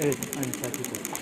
Evet, aynı takip et.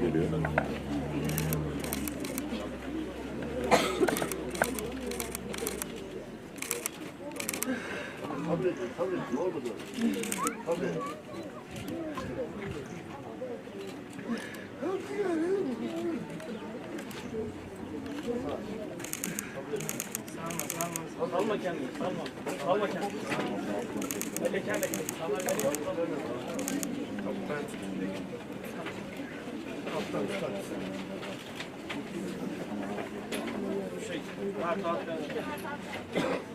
geliyor. Tabii, tabii. Ne oldu? Tabii. Salma kendini, salma. Salma kendini. Öyle kendini. Şey, rahat rahat ben.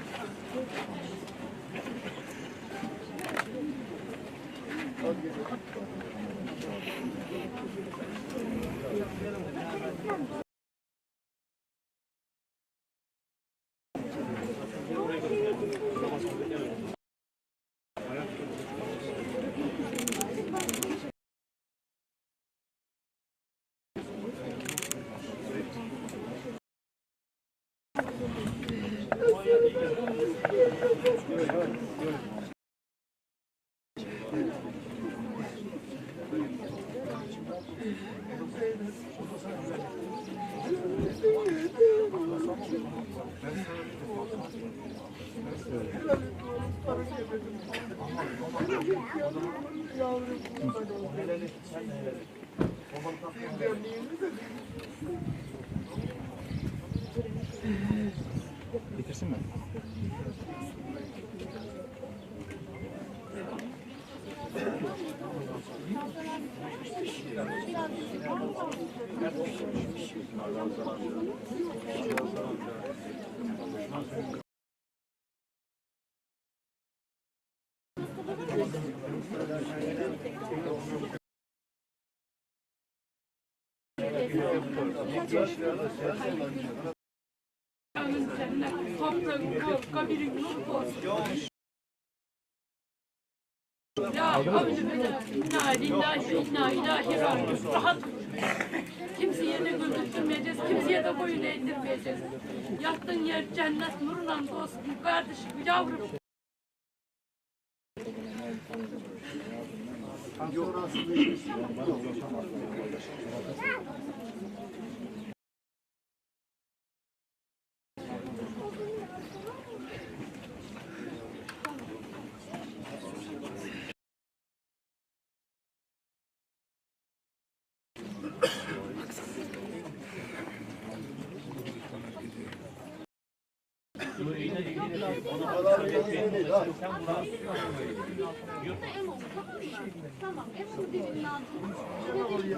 Yavrum. Helal et. Sen helal et. Babanın tatlı. Bitirsin mi? Ya avcı bela, inna lillahi ve inna ilahi raciun. Rahat. Kimseye de gözüktürmeyeceğiz, kimseye de boyun eğdirmeyeceğiz. Yattığın yer cennet nurla dolsun kardeşim, yavrum. Tamam, Emre'nin birinin altına. Böyle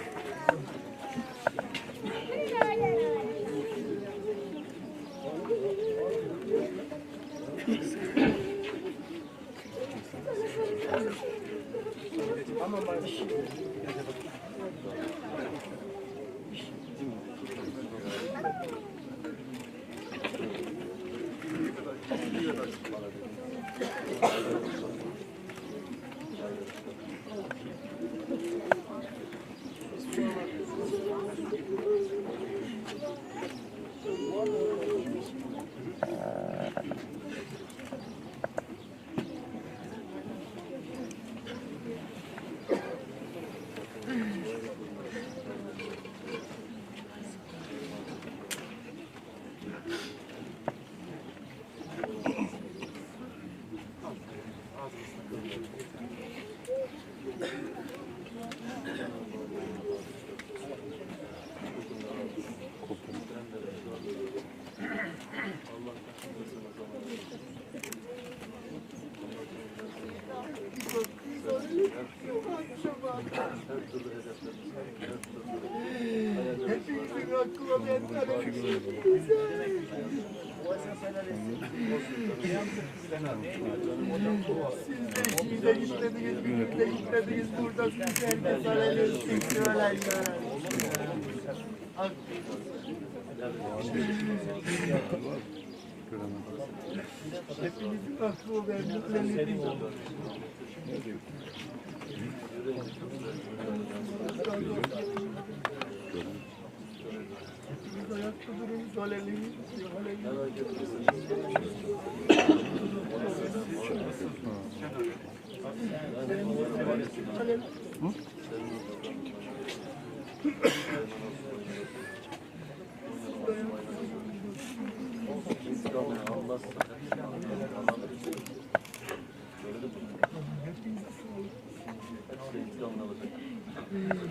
Hepinizin Siz de şiirde gitmediniz, birlikte gitmediniz. Burada siz herkes çıktı olaylar. Hepinizin hakkı ben mutlu Hepiniz ayakta durun, alelin, alelin. Kimdi dayaktayız?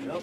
You know.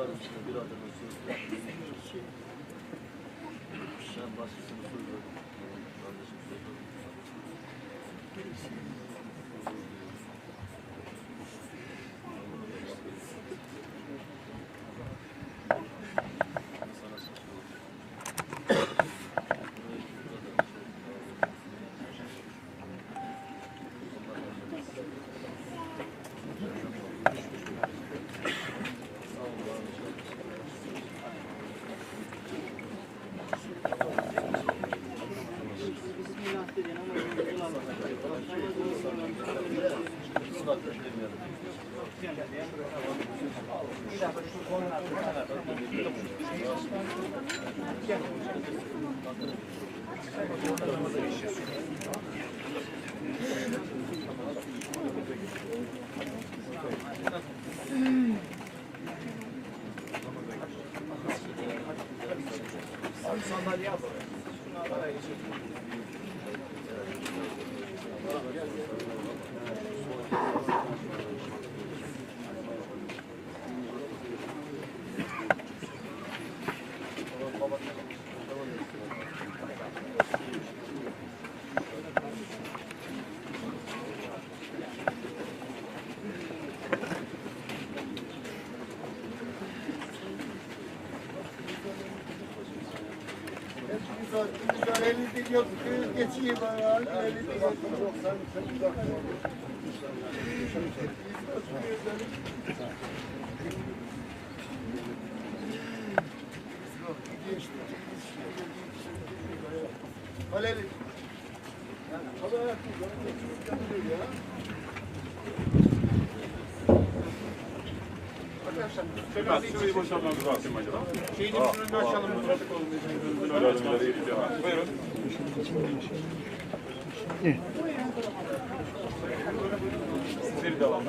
kardeşime bir adama söz verdim. Ben başkasına söz verdim. Kardeşim söz verdim. Güzel, güzel elinde yok. Geçeyim bana. Ben şurayı boşaltmamız lazım acaba. Şeyin önünü açalım. Öğrencileri iyice. Buyurun. Sizleri devam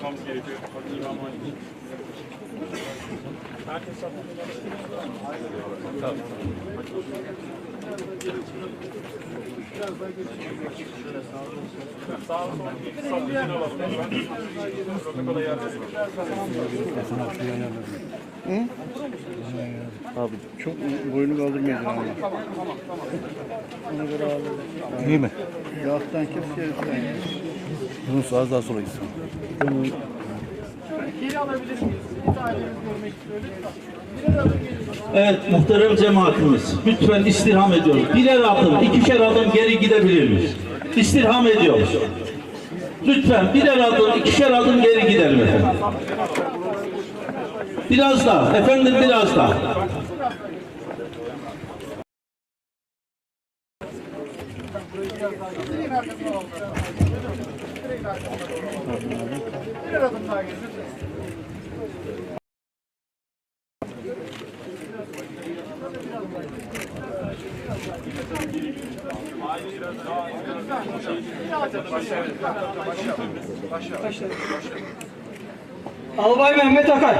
açmamız gerekiyor. İmam Ali. Sağ olun. Veriyorum. Abi çok boynu kaldırmayacağım ama. Ona göre ağırlığı. İyi mi? Yağdan keseceğiz yani. Yunus az daha sola gitsin. Evet muhterem cemaatimiz lütfen istirham ediyoruz. Birer adım, ikişer adım geri gidebilir miyiz? İstirham ediyoruz. Lütfen birer adım, ikişer adım geri gidelim efendim. Biraz daha, efendim biraz daha. Birer adım daha gelin. Albay Mehmet Akar.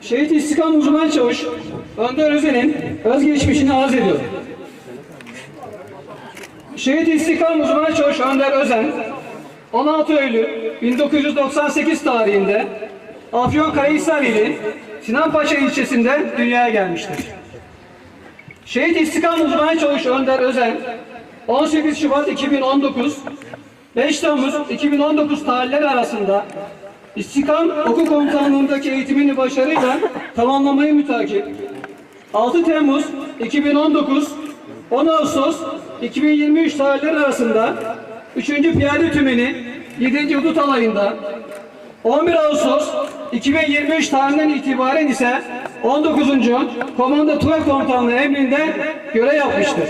Şehit İstikam Uzman Çavuş Önder Özen'in özgeçmişini arz ediyor. Şehit İstikam Uzman Çavuş Önder Özen 16 Eylül 1998 tarihinde Afyonkarahisar ili Sinanpaşa ilçesinde dünyaya gelmiştir. Şehit İstikam Uzman Çavuş Önder Özen 18 Şubat 2019 5 Temmuz 2019 tarihleri arasında İstikam Okul Komutanlığındaki eğitimini başarıyla tamamlamayı mütakip 6 Temmuz 2019 10 Ağustos 2023 tarihleri arasında 3. Piyade Tümeni 7. Hudut Alayı'nda 11 Ağustos 2023 tarihinden itibaren ise 19. Komando Tugay Komutanlığı emrinde görev yapmıştır.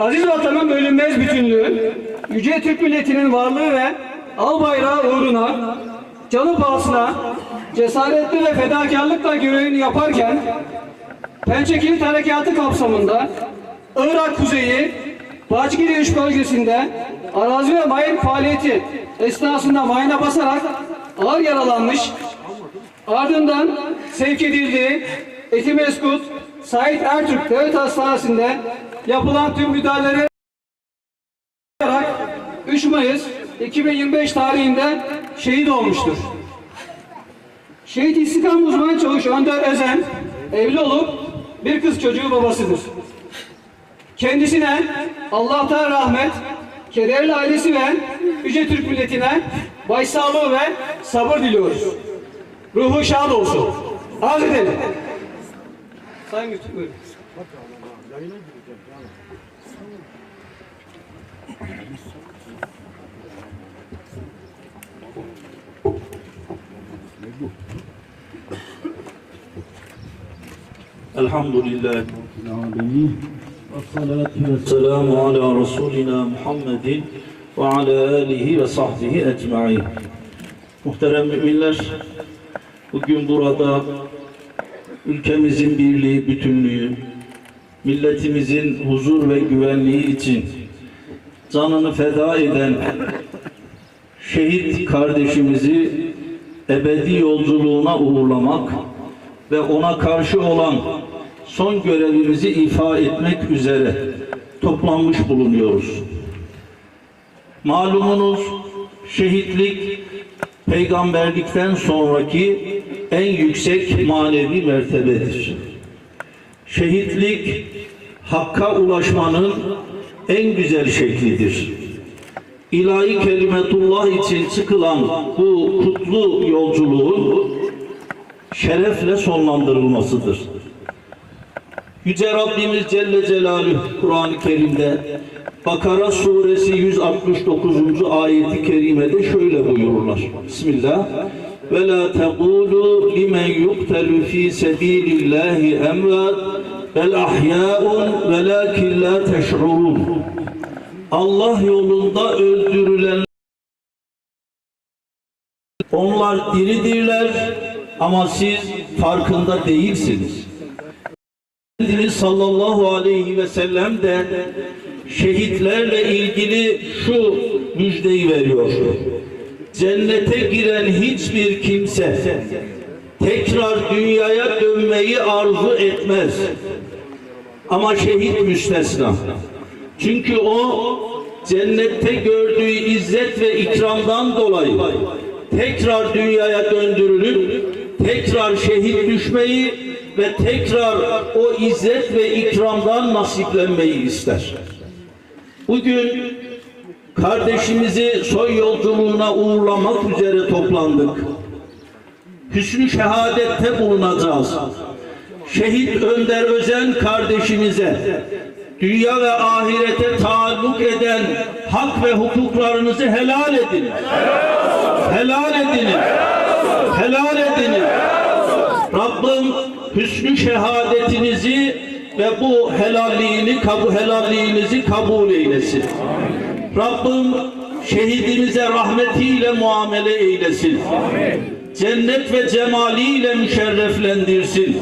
Aziz vatanın bölünmez bütünlüğü, yüce Türk milletinin varlığı ve al bayrağı uğruna canı pahasına cesaretli ve fedakarlıkla görevini yaparken Pençekilit Harekatı kapsamında Irak Kuzeyi Bacgiri Üç bölgesinde arazi ve mayın faaliyeti esnasında mayına basarak ağır yaralanmış ardından sevk edildiği Etimeskut Sait Ertürk Devlet Hastanesi'nde yapılan tüm müdahaleleri olarak 3 Mayıs 2025 tarihinde şehit olmuştur. Şehit İstikam Uzman Çavuş Önder Özen evli olup bir kız çocuğu babasıdır. Kendisine Allah'tan rahmet, kederli ailesi ve Yüce Türk milletine başsağlığı ve sabır diliyoruz. Ruhu şad olsun. Arz. Sayın Müftü buyurun. Elhamdülillah. Selamu ala Resulina Muhammedin ve ala alihi ve sahbihi ecmain. Muhterem müminler, bugün burada ülkemizin birliği, bütünlüğü, milletimizin huzur ve güvenliği için canını feda eden şehit kardeşimizi ebedi yolculuğuna uğurlamak ve ona karşı olan son görevimizi ifa etmek üzere toplanmış bulunuyoruz. Malumunuz şehitlik peygamberlikten sonraki en yüksek manevi mertebedir. Şehitlik hakka ulaşmanın en güzel şeklidir. İlahi kelimetullah için çıkılan bu kutlu yolculuğun şerefle sonlandırılmasıdır. Yüce Rabbimiz Celle Celaluhu Kur'an-ı Kerim'de Bakara suresi 169. ayeti kerimede şöyle buyururlar. Bismillah. Ve la tequlu limen yuqtalu fi sabilillahi emvat bel ahya'un velakin la teş'urun. Allah yolunda öldürülen onlar diridirler ama siz farkında değilsiniz. Efendimiz sallallahu aleyhi ve sellem de şehitlerle ilgili şu müjdeyi veriyor. Cennete giren hiçbir kimse tekrar dünyaya dönmeyi arzu etmez. Ama şehit müstesna. Çünkü o cennette gördüğü izzet ve ikramdan dolayı tekrar dünyaya döndürülüp tekrar şehit düşmeyi ve tekrar o izzet ve ikramdan nasiplenmeyi ister. Bugün kardeşimizi soy yolculuğuna uğurlamak üzere toplandık. Hüsnü şehadette bulunacağız. Şehit Önder Özen kardeşimize dünya ve ahirete taalluk eden hak ve hukuklarınızı helal edin. Helal edin. Helal edin. Rabbim hüsnü şehadetinizi ve bu helalliğini, kabu helalliğinizi kabul eylesin. Rabbim şehidimize rahmetiyle muamele eylesin. Cennet ve cemaliyle müşerreflendirsin.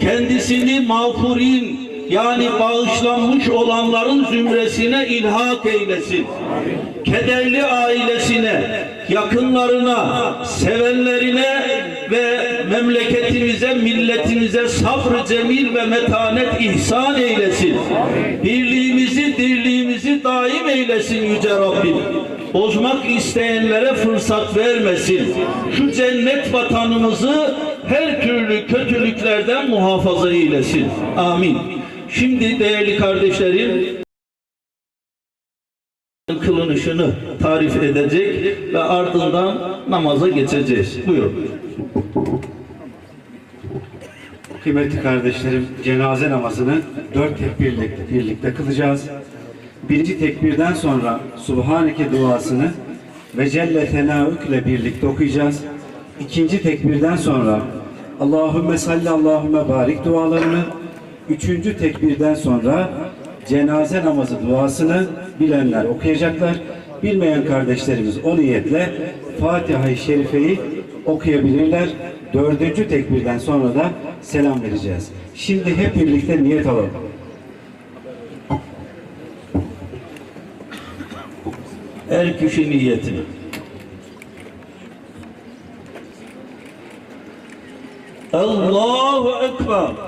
Kendisini mağfurin yani bağışlanmış olanların zümresine ilhak eylesin. Kederli ailesine, yakınlarına, sevenlerine ve memleketimize, milletimize sabrı cemil ve metanet ihsan eylesin. Birliğimizi, dirliğimizi daim eylesin Yüce Rabbim. Bozmak isteyenlere fırsat vermesin. Şu cennet vatanımızı her türlü kötülüklerden muhafaza eylesin. Amin. Şimdi değerli kardeşlerim, kılınışını tarif edecek ve ardından namaza geçeceğiz. Buyurun. Kıymetli kardeşlerim, cenaze namazını dört tekbirle birlikte kılacağız. Birinci tekbirden sonra Subhaneke duasını ve Celle Tenaük ile birlikte okuyacağız. İkinci tekbirden sonra Allahümme salli Allahümme barik dualarını, üçüncü tekbirden sonra cenaze namazı duasını bilenler okuyacaklar. Bilmeyen kardeşlerimiz o niyetle Fatiha-i Şerife'yi okuyabilirler. Dördüncü tekbirden sonra da selam vereceğiz. Şimdi hep birlikte niyet alalım. Her kişi niyetini. Allahu Ekber.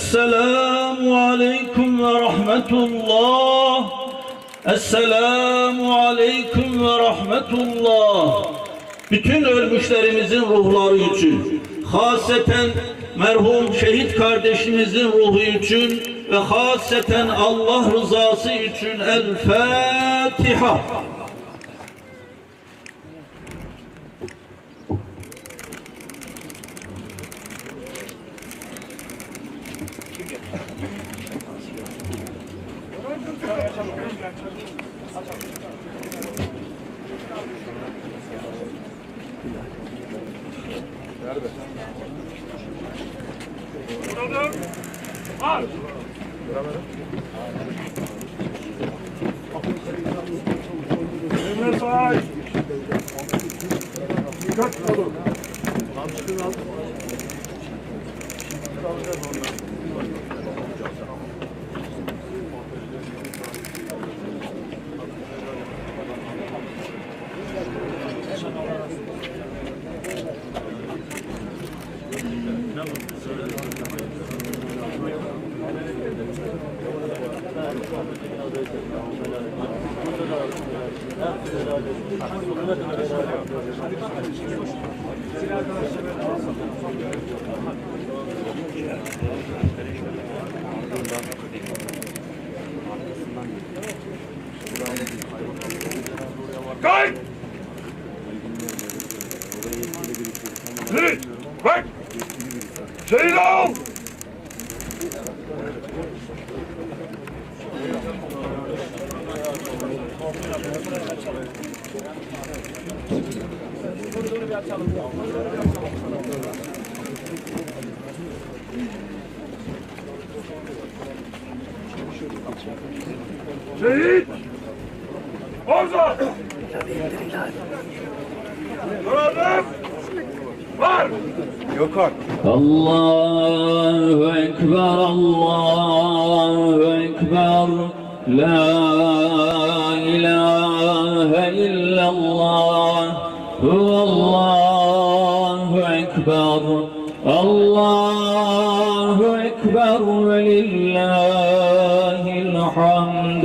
Esselamu Aleyküm ve Rahmetullah. Esselamu Aleyküm ve Rahmetullah. Bütün ölmüşlerimizin ruhları için, haseten merhum şehit kardeşimizin ruhu için ve haseten Allah rızası için El Fatiha. Kayıt! Zil! Bak! Şeyi de al! Şehit! Orada! Duradım! Var! Yok artık. Allahu Ekber, Allahu Ekber, La ilahe illallah, Allahu Ekber, Allahu Ekber ve lillahil hamd.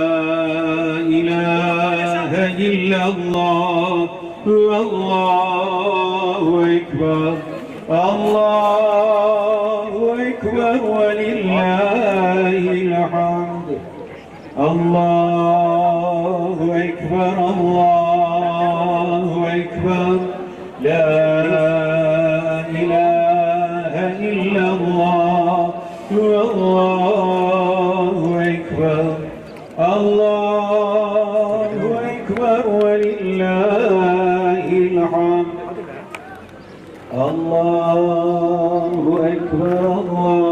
illallah. Allahu Ekber. Allahu Ekber ve lillahil hamd. Ekber,